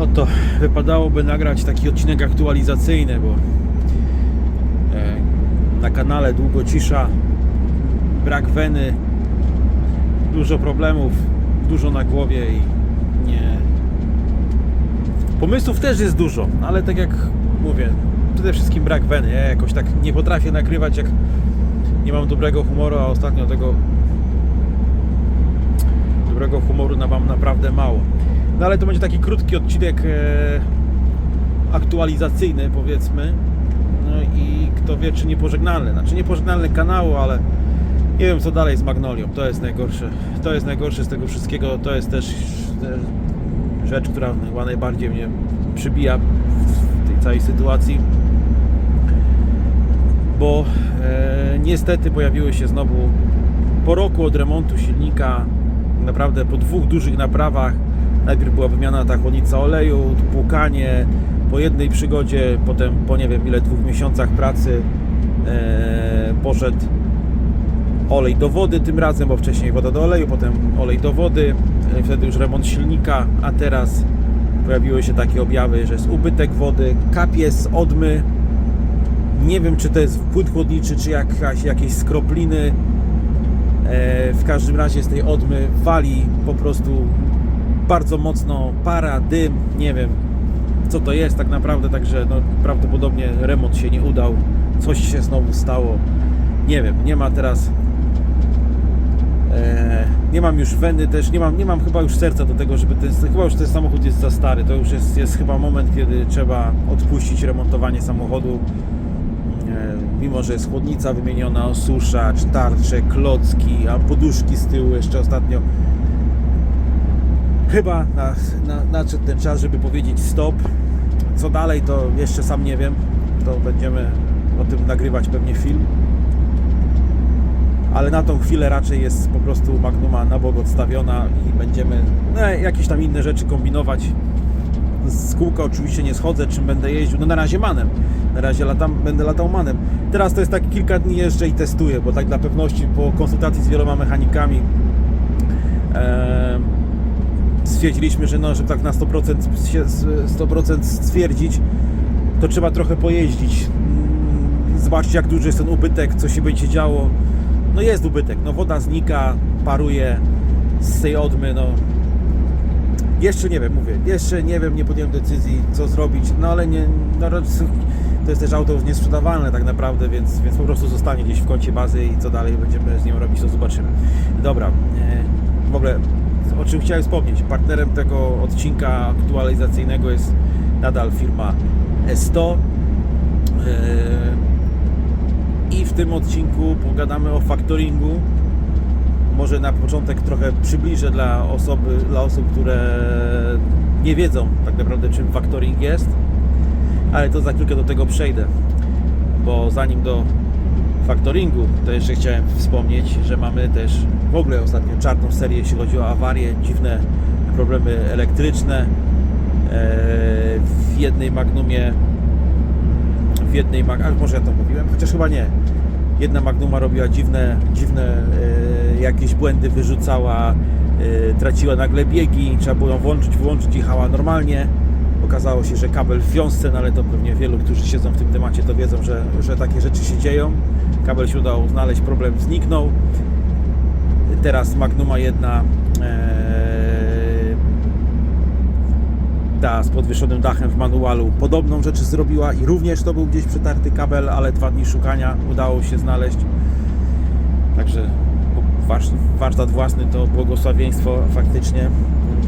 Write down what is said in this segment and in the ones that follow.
No to wypadałoby nagrać taki odcinek aktualizacyjny, bo e, na kanale długo cisza, brak weny, dużo problemów, dużo na głowie i nie. Pomysłów też jest dużo, ale tak jak mówię, przede wszystkim brak weny. Ja jakoś tak nie potrafię nagrywać, jak nie mam dobrego humoru, a ostatnio tego dobrego humoru mam naprawdę mało. No ale to będzie taki krótki odcinek e, aktualizacyjny powiedzmy. No i kto wie czy niepożegnalny. Znaczy niepożegnalny kanału, ale nie wiem co dalej z Magnolią. To jest najgorsze. To jest najgorsze z tego wszystkiego. To jest też e, rzecz, która chyba najbardziej mnie przybija w tej całej sytuacji. Bo e, niestety pojawiły się znowu po roku od remontu silnika, naprawdę po dwóch dużych naprawach. Najpierw była wymiana ta chłodnica oleju, płukanie, po jednej przygodzie, potem po nie wiem ile, dwóch miesiącach pracy e, poszedł olej do wody tym razem, bo wcześniej woda do oleju, potem olej do wody, e, wtedy już remont silnika, a teraz pojawiły się takie objawy, że jest ubytek wody, kapie z odmy, nie wiem czy to jest płyn chłodniczy, czy jakaś, jakieś skropliny, E, w każdym razie z tej odmy wali po prostu bardzo mocno para, dym, nie wiem co to jest tak naprawdę, także no, prawdopodobnie remont się nie udał, coś się znowu stało, nie wiem, nie ma teraz e, nie mam już weny też, nie mam, nie mam chyba już serca do tego, żeby ten, chyba już ten samochód jest za stary, to już jest, jest chyba moment, kiedy trzeba odpuścić remontowanie samochodu E, mimo że jest chłodnica wymieniona, osuszacz, tarcze, klocki, a poduszki z tyłu jeszcze ostatnio. Chyba na, na, nadszedł ten czas, żeby powiedzieć stop. Co dalej, to jeszcze sam nie wiem. To będziemy o tym nagrywać pewnie film. Ale na tą chwilę raczej jest po prostu Magnuma na bok odstawiona i będziemy no, jakieś tam inne rzeczy kombinować z kółka oczywiście nie schodzę, czym będę jeździł. No na razie manem. Na razie latam, będę latał manem. Teraz to jest tak kilka dni jeżdżę i testuję, bo tak dla pewności po konsultacji z wieloma mechanikami e, stwierdziliśmy, że no, żeby tak na 100%, się- 100% stwierdzić, to trzeba trochę pojeździć. Mm, Zobaczcie jak duży jest ten ubytek, co się będzie działo. No jest ubytek, no woda znika, paruje z tej odmy, no jeszcze nie wiem, mówię, jeszcze nie wiem, nie podjąłem decyzji, co zrobić, no ale nie, no, to jest też auto już niesprzedawalne tak naprawdę, więc, więc po prostu zostanie gdzieś w kącie bazy i co dalej będziemy z nią robić, to zobaczymy. Dobra, e, w ogóle o czym chciałem wspomnieć, partnerem tego odcinka aktualizacyjnego jest nadal firma S100 e, i w tym odcinku pogadamy o faktoringu, może na początek trochę przybliżę dla osoby, dla osób, które nie wiedzą tak naprawdę czym factoring jest, ale to za chwilkę do tego przejdę, bo zanim do factoringu, to jeszcze chciałem wspomnieć, że mamy też w ogóle ostatnio czarną serię, jeśli chodzi o awarie, dziwne problemy elektryczne. Eee, W jednej Magnumie, w jednej Mag... a może ja to mówiłem, chociaż chyba nie. Jedna Magnuma robiła dziwne, dziwne e, jakieś błędy, wyrzucała, e, traciła nagle biegi, trzeba było ją włączyć, wyłączyć, jechała normalnie. Okazało się, że kabel w wiązce, no ale to pewnie wielu, którzy siedzą w tym temacie, to wiedzą, że, że takie rzeczy się dzieją. Kabel się udało znaleźć, problem zniknął. Teraz Magnuma jedna e, ta z podwieszonym dachem w manualu podobną rzecz zrobiła i również to był gdzieś przetarty kabel, ale dwa dni szukania udało się znaleźć. Także warsz- warsztat własny to błogosławieństwo faktycznie,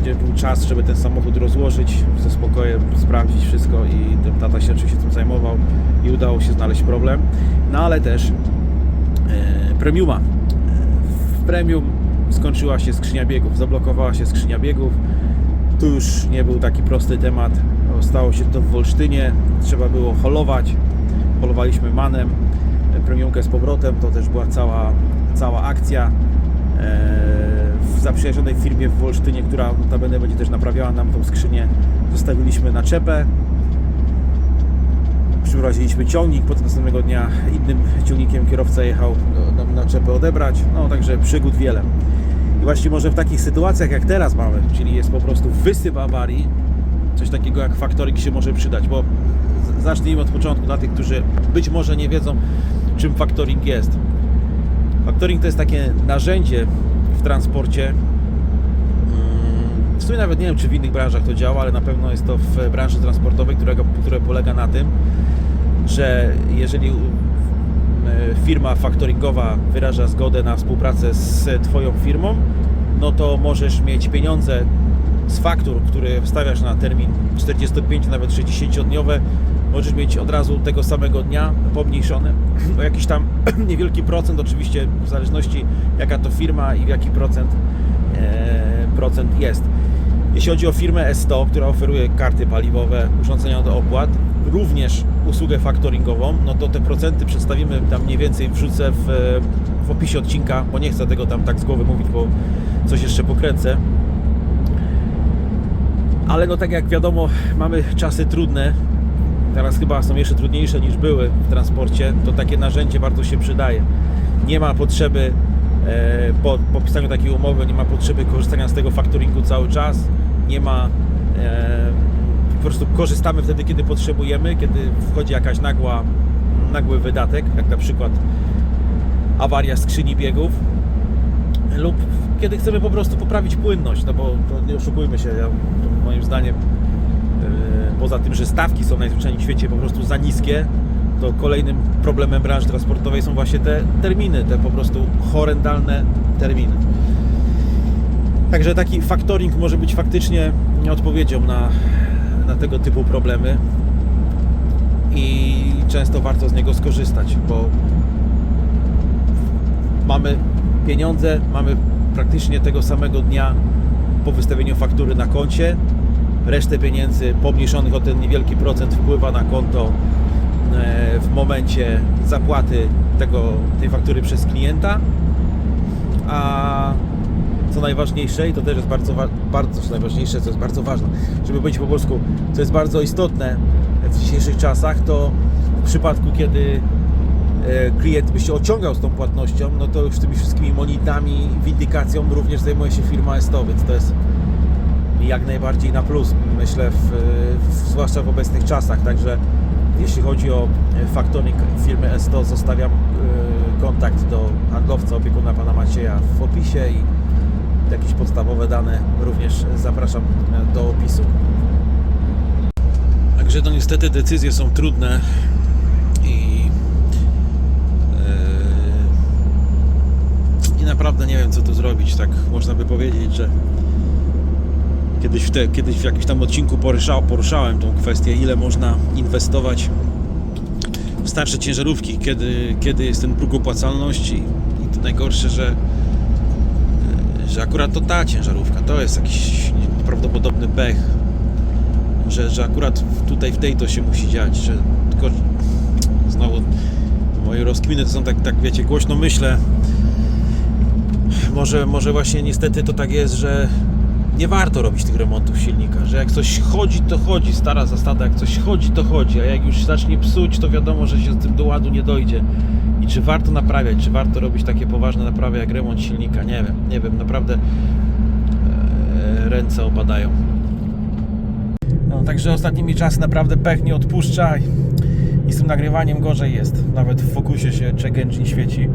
gdzie był czas, żeby ten samochód rozłożyć, ze spokojem sprawdzić wszystko i ten tata się oczywiście tym zajmował i udało się znaleźć problem. No ale też e, premiuma. W premium skończyła się skrzynia biegów, zablokowała się skrzynia biegów. Tu już nie był taki prosty temat. Stało się to w Wolsztynie. Trzeba było holować. Holowaliśmy manem. Premiumkę z powrotem. To też była cała, cała akcja. Eee, W zaprzyjaźnionej firmie w Wolsztynie, która notabene będzie też naprawiała nam tą skrzynię, zostawiliśmy naczepę. Przywoziliśmy ciągnik, potem następnego dnia innym ciągnikiem kierowca jechał no, nam naczepę odebrać. No także przygód wiele. I właśnie może w takich sytuacjach jak teraz mamy, czyli jest po prostu wysyp awarii, coś takiego jak factoring się może przydać, bo zacznijmy od początku dla tych, którzy być może nie wiedzą, czym factoring jest. Factoring to jest takie narzędzie w transporcie. Mm, W sumie nawet nie wiem, czy w innych branżach to działa, ale na pewno jest to w branży transportowej, którego, które polega na tym, że jeżeli e, firma faktoringowa wyraża zgodę na współpracę z Twoją firmą, no to możesz mieć pieniądze z faktur, które wstawiasz na termin 45, nawet 60-dniowe, możesz mieć od razu tego samego dnia pomniejszone o jakiś tam niewielki procent, oczywiście w zależności jaka to firma i w jaki procent, e, procent jest. Jeśli chodzi o firmę S100, która oferuje karty paliwowe, urządzenia do opłat, również usługę faktoringową, no to te procenty przedstawimy tam mniej więcej, wrzucę w, w opisie odcinka, bo nie chcę tego tam tak z głowy mówić, bo coś jeszcze pokręcę. Ale no tak jak wiadomo, mamy czasy trudne, teraz chyba są jeszcze trudniejsze niż były w transporcie, to takie narzędzie bardzo się przydaje. Nie ma potrzeby e, po podpisaniu takiej umowy, nie ma potrzeby korzystania z tego faktoringu cały czas, nie ma e, po prostu korzystamy wtedy, kiedy potrzebujemy, kiedy wchodzi jakaś nagła, nagły wydatek, jak na przykład awaria skrzyni biegów lub kiedy chcemy po prostu poprawić płynność, no bo nie oszukujmy się, ja, moim zdaniem e, poza tym, że stawki są najzwyczajniej w świecie po prostu za niskie, to kolejnym problemem branży transportowej są właśnie te terminy, te po prostu horrendalne terminy. Także taki faktoring może być faktycznie odpowiedzią na, na tego typu problemy i często warto z niego skorzystać, bo mamy pieniądze, mamy praktycznie tego samego dnia po wystawieniu faktury na koncie. Resztę pieniędzy pomniejszonych o ten niewielki procent wpływa na konto e, w momencie zapłaty tego, tej faktury przez klienta. A co najważniejsze, i to też jest bardzo, bardzo co najważniejsze, co jest bardzo ważne, żeby być po polsku, co jest bardzo istotne w dzisiejszych czasach, to w przypadku, kiedy e, klient by się ociągał z tą płatnością, no to już tymi wszystkimi monitami, windykacją również zajmuje się firma S100, więc to jest jak najbardziej na plus, myślę, w, w, zwłaszcza w obecnych czasach. Także jeśli chodzi o e, faktoring firmy S100, zostawiam e, kontakt do handlowca, opiekuna pana Macieja w opisie i jakieś podstawowe dane również zapraszam e, do opisu. Także to niestety decyzje są trudne i e, i naprawdę nie wiem co tu zrobić. Tak można by powiedzieć, że kiedyś w, te, kiedyś w jakimś tam odcinku porusza, poruszałem tą kwestię, ile można inwestować w starsze ciężarówki, kiedy, kiedy jest ten próg opłacalności i to najgorsze, że że akurat to ta ciężarówka, to jest jakiś nieprawdopodobny pech, że, że akurat tutaj w tej to się musi dziać, że tylko znowu moje rozkminy to są tak, tak wiecie, głośno myślę. Może, może właśnie niestety to tak jest, że nie warto robić tych remontów silnika, że jak coś chodzi, to chodzi, stara zasada, jak coś chodzi, to chodzi, a jak już zacznie psuć, to wiadomo, że się z tym do ładu nie dojdzie. I czy warto naprawiać, czy warto robić takie poważne naprawy jak remont silnika, nie wiem, nie wiem, naprawdę e, ręce opadają. No, także ostatnimi czasy naprawdę pech nie odpuszcza i, z tym nagrywaniem gorzej jest. Nawet w fokusie się check engine świeci.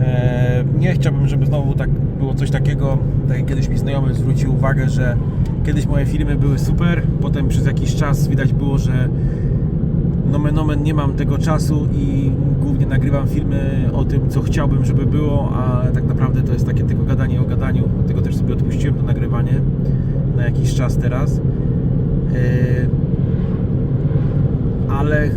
E, nie chciałbym, żeby znowu tak było coś takiego, tak jak kiedyś mi znajomy zwrócił uwagę, że kiedyś moje filmy były super, potem przez jakiś czas widać było, że nomen omen nie mam tego czasu i głównie nagrywam filmy o tym, co chciałbym, żeby było, a tak naprawdę to jest takie tylko gadanie o gadaniu. Dlatego też sobie odpuściłem to nagrywanie na jakiś czas teraz. Yy, ale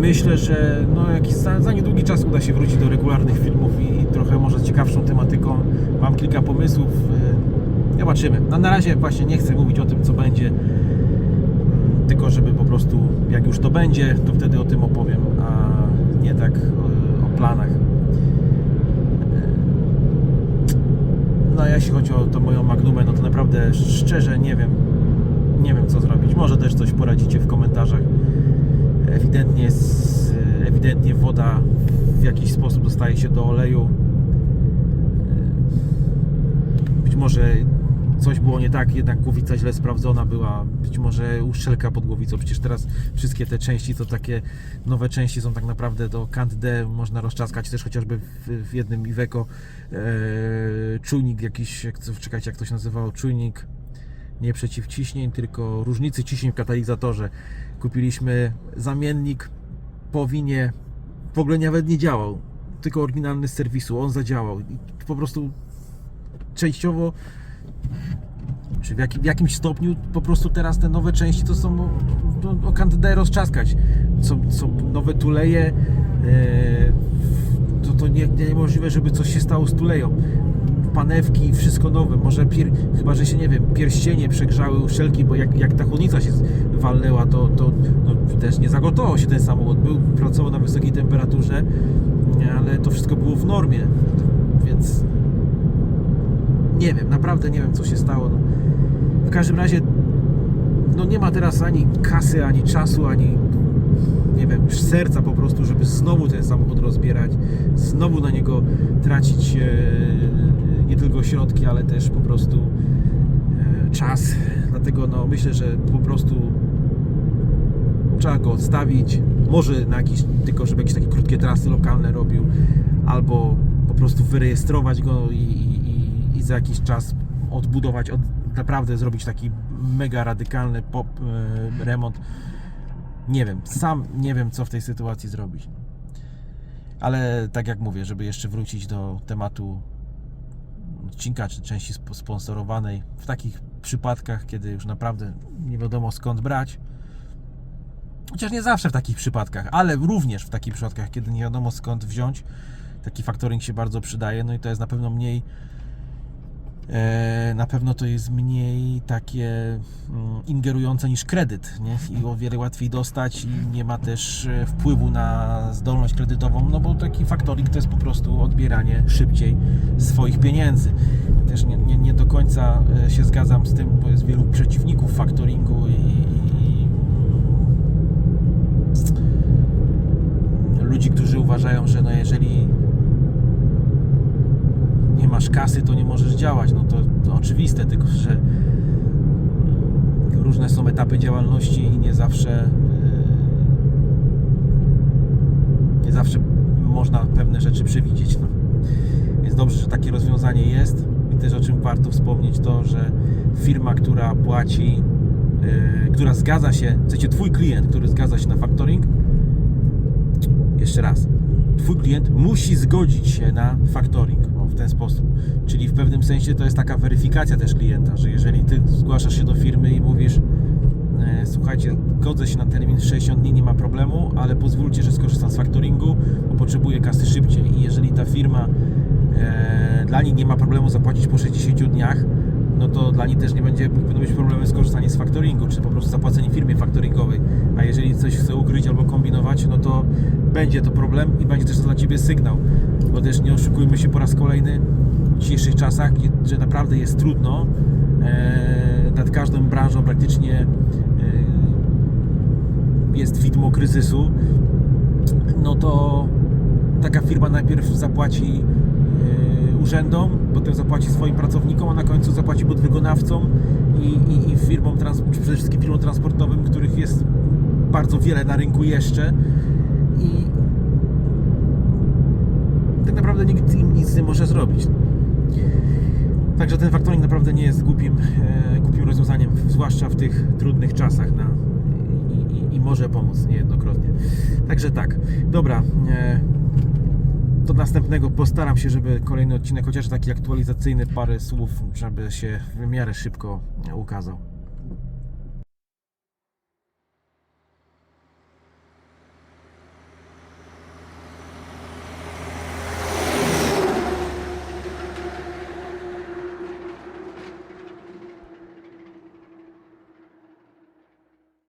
myślę, że no jakiś za, za niedługi czas uda się wrócić do regularnych filmów i trochę może z ciekawszą tematyką. Mam kilka pomysłów. Yy, Zobaczymy. No, na razie właśnie nie chcę mówić o tym, co będzie tylko żeby po prostu jak już to będzie, to wtedy o tym opowiem, a nie tak o, o planach. No a jeśli chodzi o to moją Magnumę, no to naprawdę szczerze nie wiem, nie wiem co zrobić. Może też coś poradzicie w komentarzach. Ewidentnie, ewidentnie woda w jakiś sposób dostaje się do oleju. Być może coś było nie tak, jednak głowica źle sprawdzona była, być może uszczelka pod głowicą, przecież teraz wszystkie te części to takie nowe części są tak naprawdę do kant D, można rozczaskać też chociażby w, w jednym Iveco e, czujnik jakiś, jak czekajcie jak to się nazywało, czujnik nie przeciwciśnień, tylko różnicy ciśnień w katalizatorze. Kupiliśmy zamiennik po winie, w ogóle nawet nie działał, tylko oryginalny z serwisu, on zadziałał i po prostu częściowo czy w, jakim, w jakimś stopniu po prostu teraz te nowe części to są no, o kandydę rozczaskać. Są, są nowe tuleje, e, to, to nie, niemożliwe, żeby coś się stało z tuleją. Panewki, wszystko nowe. Może pier, chyba, że się nie wiem, pierścienie przegrzały uszczelki, bo jak, jak ta chłodnica się walnęła, to, to no, też nie zagotował się ten samochód. Był, pracował na wysokiej temperaturze, ale to wszystko było w normie. Więc nie wiem, naprawdę nie wiem co się stało. No. W każdym razie no nie ma teraz ani kasy, ani czasu, ani nie wiem, serca po prostu, żeby znowu ten samochód rozbierać, znowu na niego tracić e, nie tylko środki, ale też po prostu e, czas. Dlatego no myślę, że po prostu trzeba go odstawić. Może na jakiś, tylko żeby jakieś takie krótkie trasy lokalne robił, albo po prostu wyrejestrować go i, i, i, za jakiś czas odbudować, od, naprawdę zrobić taki mega radykalny pop, e, remont. Nie wiem, sam nie wiem co w tej sytuacji zrobić. Ale tak jak mówię, żeby jeszcze wrócić do tematu odcinka czy części sp- sponsorowanej, w takich przypadkach, kiedy już naprawdę nie wiadomo skąd brać, Chociaż nie zawsze w takich przypadkach, ale również w takich przypadkach, kiedy nie wiadomo skąd wziąć, taki factoring się bardzo przydaje. No i to jest na pewno mniej. E, na pewno to jest mniej takie mm, ingerujące niż kredyt, nie? I o wiele łatwiej dostać i nie ma też e, wpływu na zdolność kredytową, no bo taki factoring to jest po prostu odbieranie szybciej swoich pieniędzy. Też nie, nie, nie do końca e, się zgadzam z tym, bo jest wielu przeciwników factoringu i, i ludzi, którzy uważają, że no jeżeli nie masz kasy, to nie możesz działać. No to, tylko że różne są etapy działalności i nie zawsze yy, nie zawsze można pewne rzeczy przewidzieć. No. Więc dobrze, że takie rozwiązanie jest i też o czym warto wspomnieć to, że firma, która płaci, yy, która zgadza się, w sensie twój klient, który zgadza się na factoring, jeszcze raz, twój klient musi zgodzić się na factoring ten sposób. Czyli w pewnym sensie to jest taka weryfikacja też klienta, że jeżeli ty zgłaszasz się do firmy i mówisz e, słuchajcie, godzę się na termin 60 dni, nie ma problemu, ale pozwólcie, że skorzystam z factoringu, bo potrzebuję kasy szybciej i jeżeli ta firma e, dla niej nie ma problemu zapłacić po 60 dniach, no to dla niej też nie będzie będą być problemy skorzystanie z factoringu, czy po prostu zapłacenie firmie factoringowej. A jeżeli coś chce ukryć albo kombinować, no to będzie to problem i będzie też to dla Ciebie sygnał. Bo też nie oszukujmy się po raz kolejny w dzisiejszych czasach, że naprawdę jest trudno e, nad każdą branżą praktycznie e, jest widmo kryzysu, no to taka firma najpierw zapłaci urzędom, potem zapłaci swoim pracownikom, a na końcu zapłaci podwykonawcom i, i, i firmom, trans, przede wszystkim firmom transportowym, których jest bardzo wiele na rynku jeszcze i tak naprawdę nikt im nic nie może zrobić. Także ten factoring naprawdę nie jest głupim, e, głupim rozwiązaniem, zwłaszcza w tych trudnych czasach na, i, i, i może pomóc niejednokrotnie. Także tak, dobra. E, do następnego postaram się, żeby kolejny odcinek, chociaż taki aktualizacyjny, parę słów, żeby się w miarę szybko ukazał.